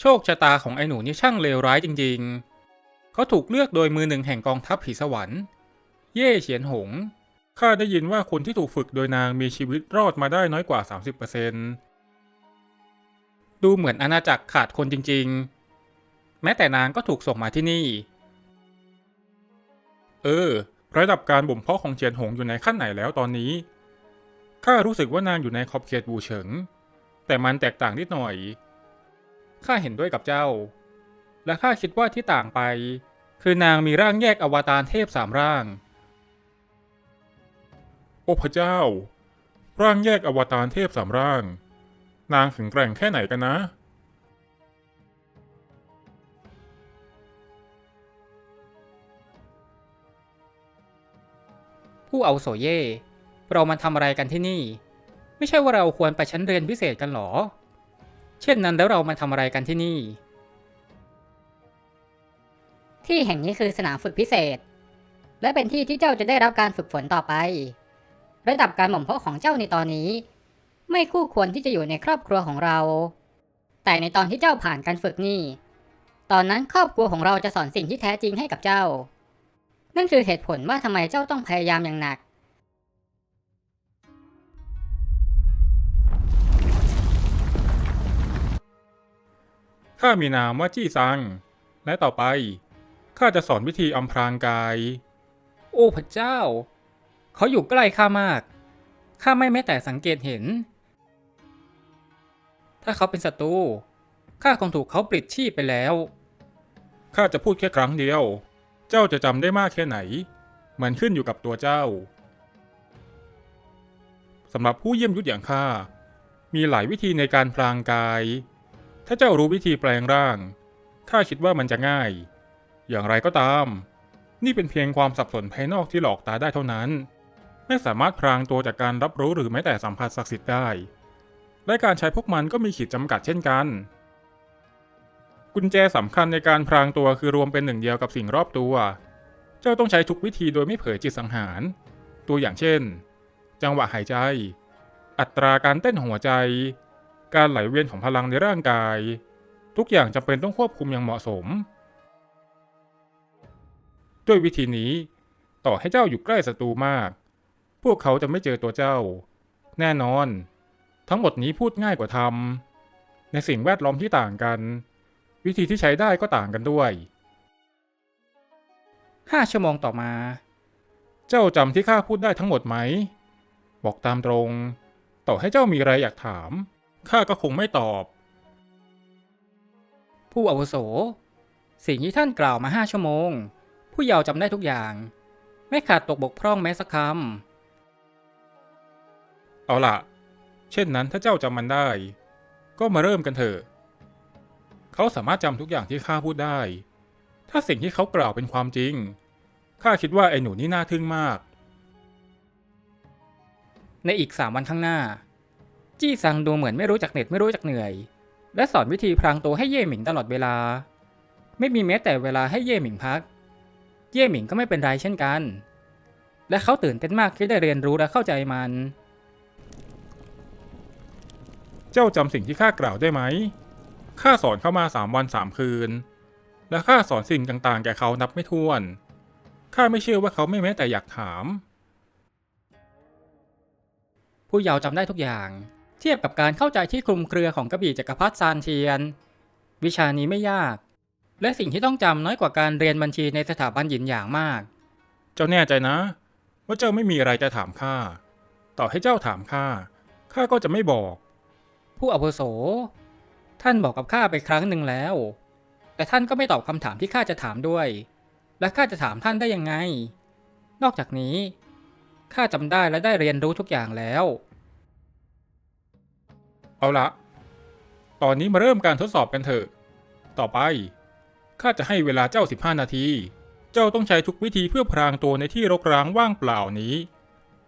โชคชะตาของไอ้หนูนี่ช่างเลวร้ายจริงๆ เขาถูกเลือกโดยมือหนึ่งแห่งกองทัพผีสวรรค์ เย่เฉียนหง ข้าได้ยินว่าคนที่ถูกฝึกโดยนางมีชีวิตรอดมาได้น้อยกว่า 30%ดูเหมือนอาณาจักรขาดคนจริงๆ แม้แต่นางก็ถูกส่งมาที่นี่ เออ ระดับการบ่มเพาะของเจียนหงอยู่ในขั้นไหนแล้วตอนนี้ ข้ารู้สึกว่านางอยู่ในขอบเขตบูเฉิง แต่มันแตกต่างนิดหน่อย ข้าเห็นด้วยกับเจ้า และข้าคิดว่าที่ต่างไป คือนางมีร่างแยกอวตารเทพสามร่าง โอ้พระเจ้า ร่างแยกอวตารเทพสามร่าง นางแข็งแกร่งแค่ไหนกันนะ ผู้เอาวุโสเย่เรามาทำอะไรกันที่นี่ ไม่ใช่ว่าเราควรไปชั้นเรียนพิเศษกันหรอ เช่นนั้นแล้วเรามาทำอะไรกันที่นี่ ที่แห่งนี้คือสนามฝึกพิเศษ และเป็นที่ที่เจ้าจะได้รับการฝึกฝนต่อไป ระดับการหม่อมเพาะของเจ้าในตอนนี้ ไม่คู่ควรที่จะอยู่ในครอบครัวของเรา แต่ในตอนที่เจ้าผ่านการฝึกนี่ ตอนนั้นครอบครัวของเราจะสอนสิ่งที่แท้จริงให้กับเจ้า นั่นคือเหตุผลว่าทำไมเจ้าต้องพยายามอย่างหนัก ข้ามีนามว่าจี้ซัง และต่อไปข้าจะสอนวิธีอำพรางกาย โอ้พระเจ้า เขาอยู่ใกล้ข้ามาก ข้าไม่แม้แต่สังเกตเห็น ถ้าเขาเป็นศัตรู ข้าคงถูกเขาปลิดชีพไปแล้ว ข้าจะพูดแค่ครั้งเดียว เจ้าจะจำได้มากแค่ไหน มันขึ้นอยู่กับตัวเจ้า สำหรับผู้เยี่ยมยุทธอย่างข้า มีหลายวิธีในการพรางกาย ถ้าเจ้ารู้วิธีแปลงร่าง ข้าคิดว่ามันจะง่าย อย่างไรก็ตาม นี่เป็นเพียงความสับสนภายนอกที่หลอกตาได้เท่านั้น ไม่สามารถพรางตัวจากการรับรู้หรือแม้แต่สัมผัสศักดิ์สิทธิ์ได้ และการใช้พวกมันก็มีขีดจำกัดเช่นกัน กุญแจสำคัญในการพรางตัวคือรวมเป็นหนึ่งเดียวกับสิ่งรอบตัว เจ้าต้องใช้ทุกวิธีโดยไม่เผยจิตสังหาร ตัวอย่างเช่น จังหวะหายใจ อัตราการเต้นหัวใจ การไหลเวียนของพลังในร่างกาย ทุกอย่างจำเป็นต้องควบคุมอย่างเหมาะสม ด้วยวิธีนี้ ต่อให้เจ้าอยู่ใกล้ศัตรูมาก พวกเขาจะไม่เจอตัวเจ้า แน่นอน ทั้งหมดนี้พูดง่ายกว่าทำในสิ่งแวดล้อมที่ต่างกัน วิธีที่ใช้ได้ก็ต่างกันด้วยห้าชั่วโมงต่อมา เจ้าจำที่ข้าพูดได้ทั้งหมดไหม บอกตามตรง ต่อให้เจ้ามีอะไรอยากถาม ข้าก็คงไม่ตอบ ผู้อาวุโส สิ่งที่ท่านกล่าวมาห้าชั่วโมง ผู้เยาว์จำได้ทุกอย่าง ไม่ขาดตกบกพร่องแม้สักคำเอาล่ะ เช่นนั้นถ้าเจ้าจำมันได้ ก็มาเริ่มกันเถอะ เขาสามารถจำทุกอย่างที่ข้าพูดได้ ถ้าสิ่งที่เขากล่าวเป็นความจริง ข้าคิดว่าไอ้หนูนี่น่าทึ่งมาก ในอีกสามวันข้างหน้า จี้ซังดูเหมือนไม่รู้จักเหน็ดไม่รู้จักเหนื่อย และสอนวิธีพรางตัวให้เย่หมิงตลอดเวลา ไม่มีแม้แต่เวลาให้เย่หมิงพัก เย่หมิงก็ไม่เป็นไรเช่นกัน และเขาตื่นเต้นมากที่ได้เรียนรู้และเข้าใจมัน เจ้าจำสิ่งที่ข้ากล่าวได้ไหมข้าสอนเขามาสามวันสามคืน และข้าสอนสิ่งต่างๆ แก่เขานับไม่ถ้วนข้าไม่เชื่อว่าเขาไม่แม้แต่อยากถาม ผู้เยาว์จำได้ทุกอย่าง เทียบกับการเข้าใจที่คลุมเครือของกระบี่จักรพรรดิซานเทียน วิชานี้ไม่ยาก และสิ่งที่ต้องจำน้อยกว่าการเรียนบัญชีในสถาบันหยินอย่างมาก เจ้าแน่ใจนะ ว่าเจ้าไม่มีอะไรจะถามข้าต่อให้เจ้าถามข้าข้าก็จะไม่บอก ผู้อาวุโส ท่านบอกกับข้าไปครั้งหนึ่งแล้ว แต่ท่านก็ไม่ตอบคำถามที่ข้าจะถามด้วย และข้าจะถามท่านได้ยังไง นอกจากนี้ข้าจำได้และได้เรียนรู้ทุกอย่างแล้ว เอาละ ตอนนี้มาเริ่มการทดสอบกันเถอะ ต่อไป ข้าจะให้เวลาเจ้า 15 นาที เจ้าต้องใช้ทุกวิธีเพื่อพรางตัวในที่รกร้างว่างเปล่านี้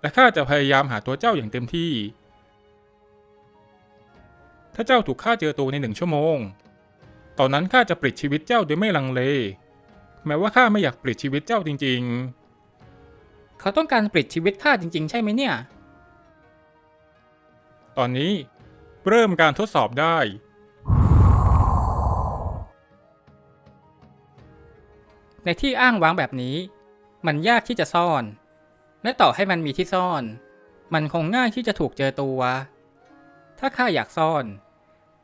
และข้าจะพยายามหาตัวเจ้าอย่างเต็มที่ ถ้าเจ้าถูกฆ่าเจอตัวในหนึ่งชั่วโมง ตอนนั้นข้าจะปลิดชีวิตเจ้าโดยไม่ลังเล แม้ว่าข้าไม่อยากปลิดชีวิตเจ้าจริง ๆ เขาต้องการปลิดชีวิตข้าจริง ๆ ใช่ไหมเนี่ย ตอนนี้ เริ่มการทดสอบได้ ในที่อ้างว้างแบบนี้ มันยากที่จะซ่อน และต่อให้มันมีที่ซ่อน มันคงง่ายที่จะถูกเจอตัว ถ้าข้าอยากซ่อน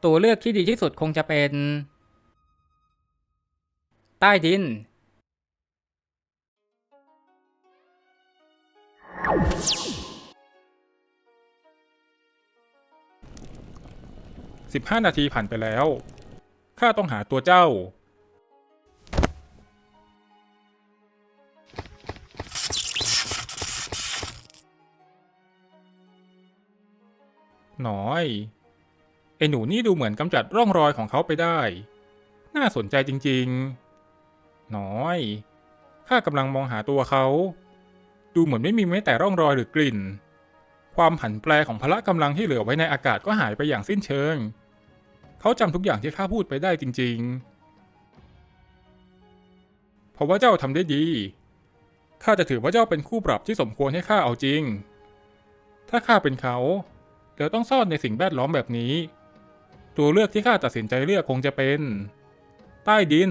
ตัวเลือกที่ดีที่สุดคงจะเป็น ใต้ดิน 15 นาทีผ่านไปแล้ว ข้าต้องหาตัวเจ้า หน่อย ไอ้หนูนี่ดูเหมือนกำจัดร่องรอยของเขาไปได้ น่าสนใจจริงๆ หน่อย ข้ากำลังมองหาตัวเขา ดูเหมือนไม่มีแม้แต่ร่องรอยหรือกลิ่นความผันแปรของพละกำลังที่เหลือไว้ในอากาศก็หายไปอย่างสิ้นเชิง เขาจำทุกอย่างที่ข้าพูดไปได้จริง ๆ เพราะว่าเจ้าทำได้ดี ข้าจะถือว่าเจ้าเป็นคู่ปรับที่สมควรให้ข้าเอาจริง ถ้าข้าเป็นเขา แล้วต้องซ่อนในสิ่งแวดล้อมแบบนี้ ตัวเลือกที่ข้าตัดสินใจเลือกคงจะเป็น ใต้ดิน